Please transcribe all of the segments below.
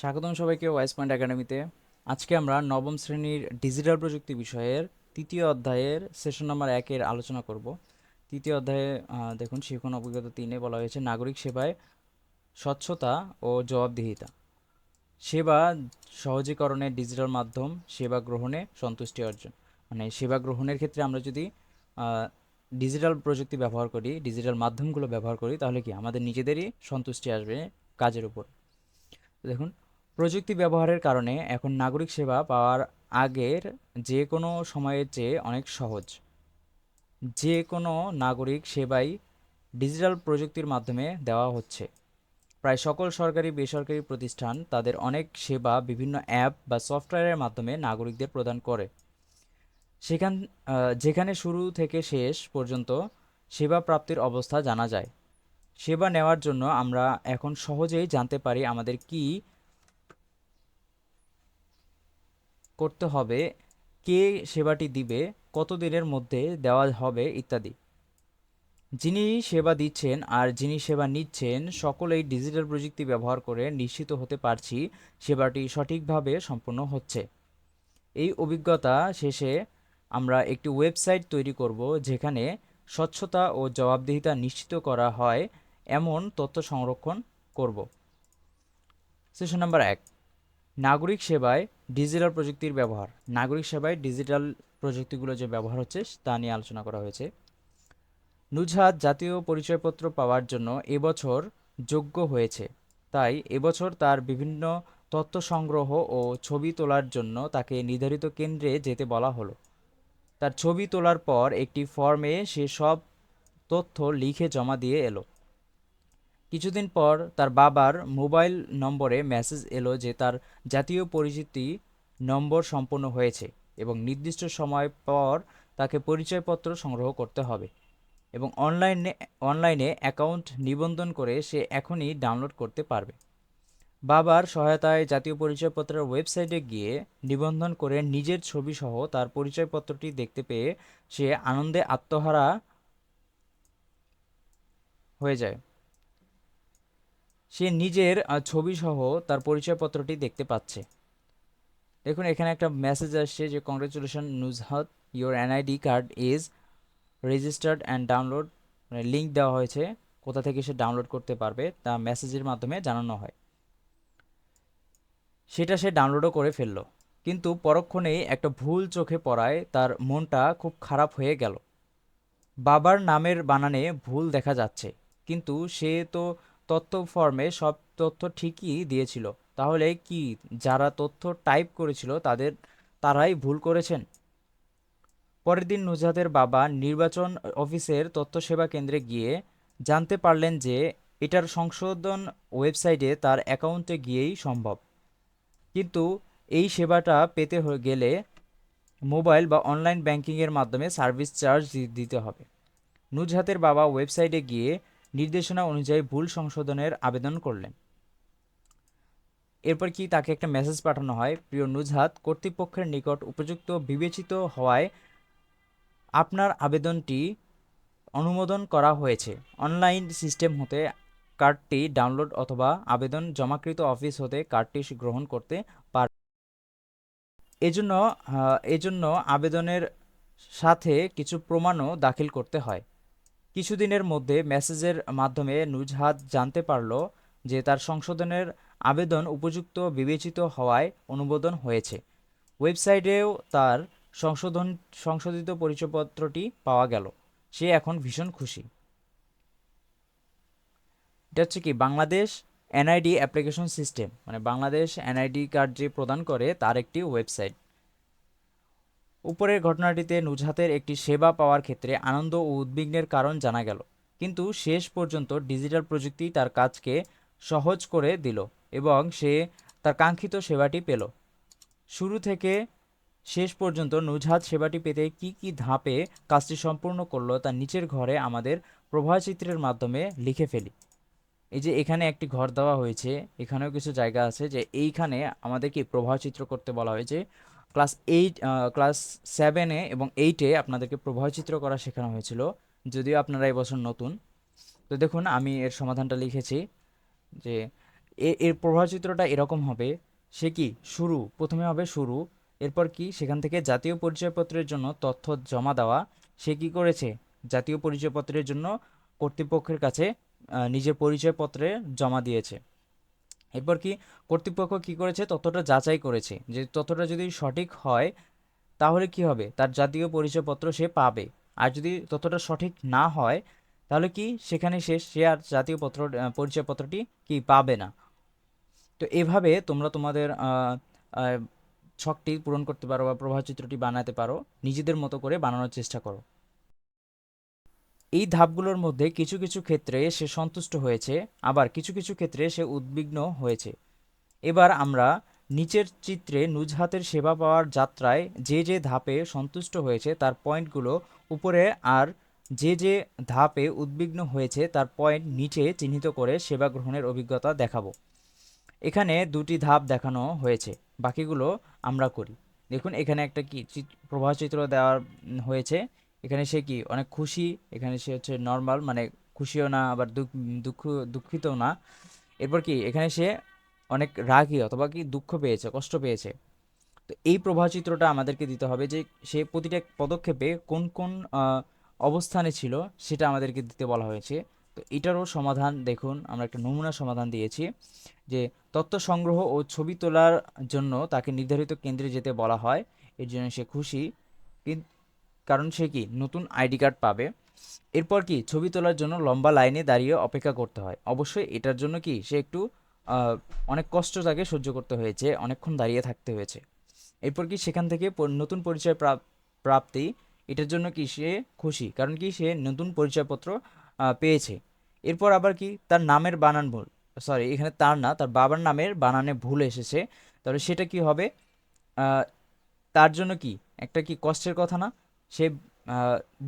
স্বাগতম সবাইকে wise point একাডেমিতে। আজকে আমরা নবম শ্রেণির ডিজিটাল প্রযুক্তি বিষয়ের তৃতীয় অধ্যায়ের সেশন নাম্বার একের আলোচনা করব। তৃতীয় অধ্যায়ে দেখুন শিখন অভিজ্ঞতা তিনে বলা হয়েছে, নাগরিক সেবায় স্বচ্ছতা ও জবাবদিহিতা। সেবা সহজীকরণে ডিজিটাল মাধ্যম সেবা গ্রহণে সন্তুষ্টি অর্জন। মানে সেবা গ্রহণের ক্ষেত্রে আমরা যদি ডিজিটাল প্রযুক্তি ব্যবহার করি, ডিজিটাল মাধ্যমগুলো ব্যবহার করি, তাহলে কি আমাদের নিজেদেরই সন্তুষ্টি আসবে কাজের উপর। দেখুন প্রযুক্তি ব্যবহারের কারণে এখন নাগরিক সেবা পাওয়ার আগের যে কোনো সময়ের চেয়ে অনেক সহজ। যে কোনো নাগরিক সেবাই ডিজিটাল প্রযুক্তির মাধ্যমে দেওয়া হচ্ছে। প্রায় সকল সরকারি, বেসরকারি প্রতিষ্ঠান তাদের অনেক সেবা বিভিন্ন অ্যাপ বা সফটওয়্যারের মাধ্যমে নাগরিকদের প্রদান করে। সেখান যেখানে শুরু থেকে শেষ পর্যন্ত সেবা প্রাপ্তির অবস্থা জানা যায়। সেবা নেওয়ার জন্য আমরা এখন সহজেই জানতে পারি আমাদের কি করতে হবে, কে সেবাটি দিবে কত দিনের মধ্যে দেওয়া হবে ইত্যাদি। যিনি সেবা দিচ্ছেন আর যিনি সেবা নিচ্ছেন, সকলেই ডিজিটাল প্রযুক্তি ব্যবহার করে নিশ্চিত হতে পারছি সেবাটি সঠিকভাবে সম্পন্ন হচ্ছে। এই অভিজ্ঞতা শেষে আমরা একটি ওয়েবসাইট তৈরি করব যেখানে স্বচ্ছতা ও জবাবদিহিতা নিশ্চিত করা হয়, এমন তথ্য সংরক্ষণ করব। সেশন নাম্বার এক। নাগরিক সেবায় ডিজিটাল প্রযুক্তির ব্যবহার। নাগরিক সেবায় ডিজিটাল প্রযুক্তিগুলো যে ব্যবহার হচ্ছে, তা নিয়ে আলোচনা করা হয়েছে। নুজহাত জাতীয় পরিচয়পত্র পাওয়ার জন্য এবছর যোগ্য হয়েছে। তাই এবছর তার বিভিন্ন তথ্য সংগ্রহ ও ছবি তোলার জন্য তাকে নির্ধারিত কেন্দ্রে যেতে বলা হলো। তার ছবি তোলার পর একটি ফর্মে সে সব তথ্য লিখে জমা দিয়ে এলো। কিছুদিন পর তার বাবার মোবাইল নম্বরে মেসেজ এলো যে তার জাতীয় পরিচিতি নম্বর সম্পন্ন হয়েছে এবং নির্দিষ্ট সময় পর তাকে পরিচয়পত্র সংগ্রহ করতে হবে এবং অনলাইনে অনলাইনে অ্যাকাউন্ট নিবন্ধন করে সে এখনই ডাউনলোড করতে পারবে। বাবার সহায়তায় জাতীয় পরিচয়পত্রের ওয়েবসাইটে গিয়ে নিবন্ধন করে নিজের ছবি সহ তার পরিচয়পত্রটি দেখতে পেয়ে সে আনন্দে আত্মহারা হয়ে যায়। সে নিজের ছবি সহ তার পরিচয়পত্রটি দেখতে পাচ্ছে। দেখুন, এখানে একটা মেসেজ আসছে যে congratulation Nuzhat your NID card is registered and download link দেওয়া হয়েছে, কোথা থেকে সে ডাউনলোড করতে পারবে তা মেসেজের মাধ্যমে জানানো হয়। সেটা সে ডাউনলোডও করে ফেলল। কিন্তু পরক্ষণেই একটা ভুল চোখে পড়ায় তার মনটা খুব খারাপ হয়ে গেল। বাবার নামের বানানে ভুল দেখা যাচ্ছে। কিন্তু সে তো তথ্য ফর্মে সব তথ্য ঠিকই দিয়েছিল। তাহলে কি যারা তথ্য টাইপ করেছিল তাদের, তারাই ভুল করেছেন? পরের দিন নুজহাতের বাবা নির্বাচন অফিসের তথ্য সেবা কেন্দ্রে গিয়ে জানতে পারলেন যে এটার সংশোধন ওয়েবসাইটে তার অ্যাকাউন্টে গিয়েই সম্ভব। কিন্তু এই সেবাটা পেতে গেলে মোবাইল বা অনলাইন ব্যাংকিংয়ের মাধ্যমে সার্ভিস চার্জ দিতে হবে। নুজহাতের বাবা ওয়েবসাইটে গিয়ে নির্দেশনা অনুযায়ী ভুল সংশোধনের আবেদন করলেন। এরপর কি তাকে একটা মেসেজ পাঠানো হয়, প্রিয় নুজহাত, কর্তৃপক্ষের নিকট উপযুক্ত বিবেচিত হওয়ায় আপনার আবেদনটি অনুমোদন করা হয়েছে। অনলাইন সিস্টেম হতে কার্ডটি ডাউনলোড অথবা আবেদন জমাকৃত অফিস হতে কার্ডটি গ্রহণ করতে পার এজন্য এজন্য আবেদনের সাথে কিছু প্রমাণও দাখিল করতে হয়। কিছুদিনের মধ্যে মেসেজের মাধ্যমে নুজহাত জানতে পারল যে তার সংশোধনের আবেদন উপযুক্ত বিবেচিত হওয়ায় অনুমোদন হয়েছে। ওয়েবসাইটেও তার সংশোধন, সংশোধিত পরিচয়পত্রটি পাওয়া গেল। সে এখন ভীষণ খুশি। এটা হচ্ছে কি? বাংলাদেশ এনআইডি অ্যাপ্লিকেশন সিস্টেম মানে বাংলাদেশ এনআইডি কার্ড যে প্রদান করে, তার একটি ওয়েবসাইট। উপরের ঘটনাটিতে নুজহাতের একটি সেবা পাওয়ার ক্ষেত্রে আনন্দ ও উদ্বিগ্নের কারণ জানা গেল। কিন্তু শেষ পর্যন্ত ডিজিটাল প্রযুক্তি তার কাজকে সহজ করে দিল এবং সে তার কাঙ্ক্ষিত সেবাটি পেল। শুরু থেকে শেষ পর্যন্ত নুজহাত সেবাটি পেতে কি কি ধাপে কাজটি সম্পূর্ণ করল তা নিচের ঘরে আমাদের প্রবাহচিত্রের মাধ্যমে লিখে ফেলি। এই যে এখানে একটি ঘর দেওয়া হয়েছে, এখানেও কিছু জায়গা আছে যে এইখানে আমাদের কি প্রবাহচিত্র করতে বলা হয়েছে। ক্লাস এইট ক্লাস সেভেনে এবং এইটে আপনাদেরকে প্রবাহচিত্র করা শেখানো হয়েছিল, যদিও আপনারা এবছর নতুন। তো দেখুন, আমি এর সমাধানটা লিখেছি যে এর প্রভাবচিত্রটা এরকম হবে, সে কি? শুরু, প্রথমে হবে শুরু, এরপর কি? সেখান থেকে জাতীয় পরিচয়পত্রের জন্য তথ্য জমা দেওয়া, সে কি করেছে? জাতীয় পরিচয়পত্রের জন্য কর্তৃপক্ষের কাছে নিজের পরিচয়পত্রে জমা দিয়েছে। এরপর কি কর্তৃপক্ষ কি করেছে? তথ্যটা যাচাই করেছে। যে তথ্যটা যদি সঠিক হয়, তাহলে কি হবে? তার জাতীয় পরিচয়পত্র সে পাবে। আর যদি তথ্যটা সঠিক না হয়, তাহলে কি সেখানে সে সে আর জাতীয় পত্র পরিচয়পত্রটি কি পাবে না? তো এভাবে তোমরা তোমাদের ছকটি পূরণ করতে পারো বা প্রভাবচিত্রটি বানাতে পারো। নিজেদের মতো করে বানানোর চেষ্টা করো। এই ধাপগুলোর মধ্যে কিছু কিছু ক্ষেত্রে সে সন্তুষ্ট হয়েছে, আবার কিছু কিছু ক্ষেত্রে সে উদ্বিগ্ন হয়েছে। এবার আমরা নিচের চিত্রে নুজহাতের সেবা পাওয়ার যাত্রায় যে যে ধাপে সন্তুষ্ট হয়েছে তার পয়েন্টগুলো, উপরে আর যে যে ধাপে উদ্বিগ্ন হয়েছে তার পয়েন্ট নিচে চিহ্নিত করে সেবা গ্রহণের অভিজ্ঞতা দেখাবো। এখানে দুটি ধাপ দেখানো হয়েছে, বাকিগুলো আমরা করি। দেখুন, এখানে একটা কি চিত- প্রবাহচিত্র দেওয়া হয়েছে। এখানে সে কি, অনেক খুশি? এখানে সে হচ্ছে নর্মাল মানে খুশিও না, আবার দুঃখ দুঃখ, দুঃখিতও না। এরপর কি, এখানে সে অনেক রাগী অথবা কি দুঃখ পেয়েছে, কষ্ট পেয়েছে। তো এই প্রবাহচিত্রটা আমাদেরকে দিতে হবে যে সে প্রতিটা পদক্ষেপে কোন কোন অবস্থানে ছিল সেটা আমাদেরকে দিতে বলা হয়েছে। তো এটারও সমাধান দেখুন, আমরা একটা নমুনা সমাধান দিয়েছি যে তথ্য সংগ্রহ ও ছবি তোলার জন্য তাকে নির্ধারিত কেন্দ্রে যেতে বলা হয়। এর জন্য সে খুশি। কিন- কারণ সে কি? নতুন আইডি কার্ড পাবে। এরপর কি? ছবি তোলার জন্য লম্বা লাইনে দাঁড়িয়ে অপেক্ষা করতে হয়। অবশ্যই এটার জন্য কি? সে একটু অনেক কষ্ট তাকে সহ্য করতে হয়েছে, অনেকক্ষণ দাঁড়িয়ে থাকতে হয়েছে। এরপর কি? সেখান থেকে নতুন পরিচয় প্রাপ- প্রাপ্তি, এটার জন্য কি সে খুশি? কারণ কি? সে নতুন পরিচয়পত্র পেয়েছে। এরপর আবার কি? তার নামের বানান ভুল। সরি, এখানে তার না, তার বাবার নামের বানানে ভুল এসেছে। তাহলে সেটা কি হবে? তার জন্য কি? একটা কি কষ্টের কথা না? সে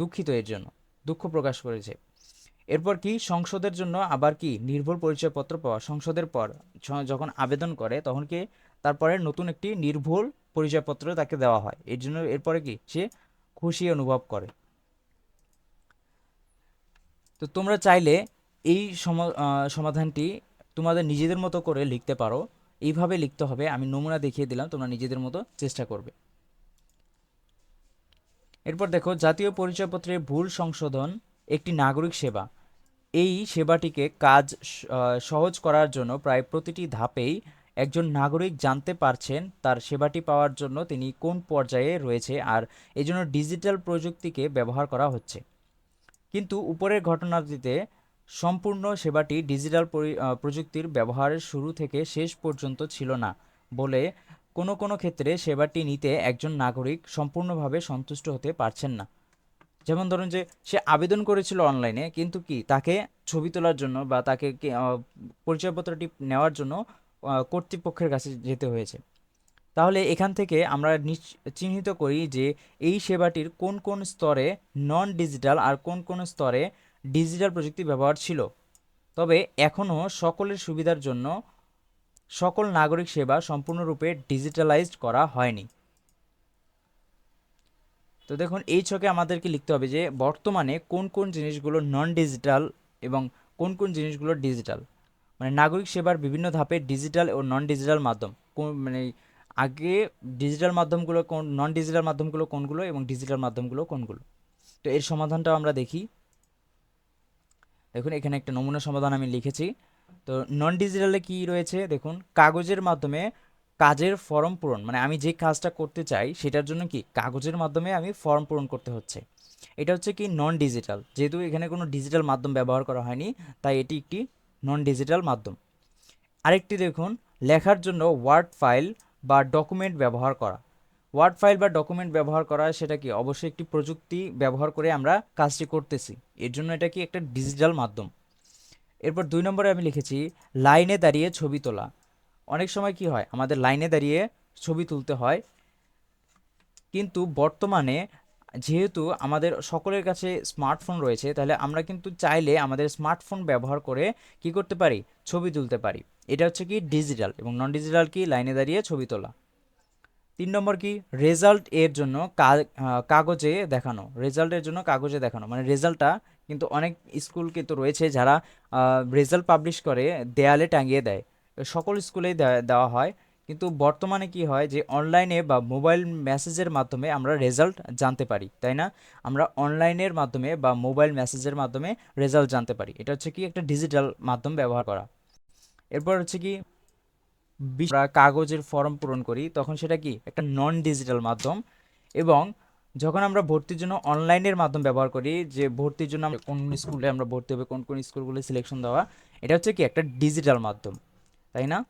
দুঃখিত এর জন্য, দুঃখ প্রকাশ করেছে। এরপর কি? সংসদের জন্য আবার কি? নির্ভুল পরিচয়পত্র পাওয়া, সংসদের পর যখন আবেদন করে, তখন কি তারপরে নতুন একটি নির্ভুল পরিচয়পত্র তাকে দেওয়া হয়। এর জন্য এরপরে কি? সে খুশি অনুভব করে। তো তোমরা চাইলে এই সমাধানটি তোমাদের নিজেদের মতো করে লিখতে পারো। এইভাবে লিখতে হবে। আমি নমুনা দেখিয়ে দিলাম, তোমরা নিজেদের মতো চেষ্টা করবে। এরপর দেখো, জাতীয় পরিচয়পত্রে ভুল সংশোধন একটি নাগরিক সেবা। এই সেবাটিকে কাজ সহজ করার জন্য প্রায় প্রতিটি ধাপেই একজন নাগরিক জানতে পারছেন তার সেবাটি পাওয়ার জন্য তিনি কোন পর্যায়ে রয়েছে আর এজন্য ডিজিটাল প্রযুক্তিকে ব্যবহার করা হচ্ছে। কিন্তু উপরের ঘটনাটিতে সম্পূর্ণ সেবাটি ডিজিটাল পরি- প্রযুক্তির ব্যবহারের শুরু থেকে শেষ পর্যন্ত ছিল না বলে কোনো কোনো ক্ষেত্রে সেবাটি নিতে একজন নাগরিক সম্পূর্ণভাবে সন্তুষ্ট হতে পারছেন না। যেমন ধরুন যে, সে আবেদন করেছিল অনলাইনে, কিন্তু কি তাকে ছবি তোলার জন্য বা তাকে পরিচয়পত্রটি নেওয়ার জন্য কর্তৃপক্ষের কাছে যেতে হয়েছে। তাহলে এখান থেকে আমরা চিহ্নিত করি যে, এই সেবাটির কোন কোন স্তরে নন ডিজিটাল আর কোন কোন স্তরে ডিজিটাল প্রযুক্তি ব্যবহার ছিল। তবে এখনও সকলের সুবিধার জন্য সকল নাগরিক সেবা সম্পূর্ণরূপে ডিজিটালাইজড করা হয়নি। তো দেখুন, এই ছকে আমাদেরকে লিখতে হবে যে, বর্তমানে কোন কোন জিনিসগুলো নন ডিজিটাল এবং কোন কোন জিনিসগুলো ডিজিটাল মানে নাগরিক সেবার বিভিন্ন ধাপে ডিজিটাল ও নন ডিজিটাল মাধ্যম। কোন মানে আগে ডিজিটাল মাধ্যমগুলো কোন নন ডিজিটাল মাধ্যমগুলো কোনগুলো এবং ডিজিটাল মাধ্যমগুলো কোনগুলো? তো এর সমাধানটাও আমরা দেখি। দেখুন, এখানে একটা নমুনা সমাধান আমি লিখেছি। তো নন ডিজিটালে কি রয়েছে? দেখুন, কাগজের মাধ্যমে কাজের ফর্ম পূরণ মানে আমি যে কাজটা করতে চাই, সেটার জন্য কি কাগজের মাধ্যমে আমি ফর্ম পূরণ করতে হচ্ছে। এটা হচ্ছে কি নন ডিজিটাল যেহেতু এখানে কোনো ডিজিটাল মাধ্যম ব্যবহার করা হয়নি, তাই এটি একটি নন ডিজিটাল মাধ্যম। আরেকটি দেখুন, লেখার জন্য ওয়ার্ড ফাইল বা ডকুমেন্ট ব্যবহার করা। ওয়ার্ড ফাইল বা ডকুমেন্ট ব্যবহার করা, সেটা কি? অবশ্যই একটি প্রযুক্তি ব্যবহার করে আমরা কাজটি করতেছি। এর জন্য এটা কি একটা ডিজিটাল মাধ্যম। এরপর দুই নম্বরে আমি লিখেছি, লাইনে দাঁড়িয়ে ছবি তোলা। অনেক সময় কি হয়, আমাদের লাইনে দাঁড়িয়ে ছবি তুলতে হয়। কিন্তু বর্তমানে যেহেতু আমাদের সকলের কাছে স্মার্টফোন রয়েছে, তাহলে আমরা কিন্তু চাইলে আমাদের স্মার্টফোন ব্যবহার করে কি করতে পারি? ছবি তুলতে পারি। এটা হচ্ছে কি ডিজিটাল এবং নন ডিজিটাল কি? লাইনে দাঁড়িয়ে ছবি তোলা। তিন নম্বর কি? রেজাল্ট এর জন্য কাগজে দেখানো। রেজাল্টের জন্য কাগজে দেখানো। মানে রেজাল্টটা কিন্তু অনেক স্কুল কিন্তু রয়েছে যারা রেজাল্ট পাবলিশ করে, দেয়ালে টাঙিয়ে দেয়। সকল স্কুলেই দেওয়া হয়। কিন্তু বর্তমানে কি হয় যে অনলাইনে বা মোবাইল মেসেজের মাধ্যমে আমরা রেজাল্ট জানতে পারি, তাই না? আমরা অনলাইনের মাধ্যমে বা মোবাইল মেসেজের মাধ্যমে রেজাল্ট জানতে পারি। এটা হচ্ছে কি একটা ডিজিটাল মাধ্যম ব্যবহার করা। এরপর হচ্ছে কি কাগজের ফর্ম পূরণ করি, তখন সেটা কি? একটা নন ডিজিটাল মাধ্যম। এবং যখন আমরা ভর্তির জন্য অনলাইনের মাধ্যম ব্যবহার করি, যে ভর্তির জন্য আমরা কোন স্কুলে আমরা ভর্তি হবে, কোন কোন স্কুলগুলো সিলেকশন দেওয়া, এটা হচ্ছে কি একটা ডিজিটাল মাধ্যম, তাই না?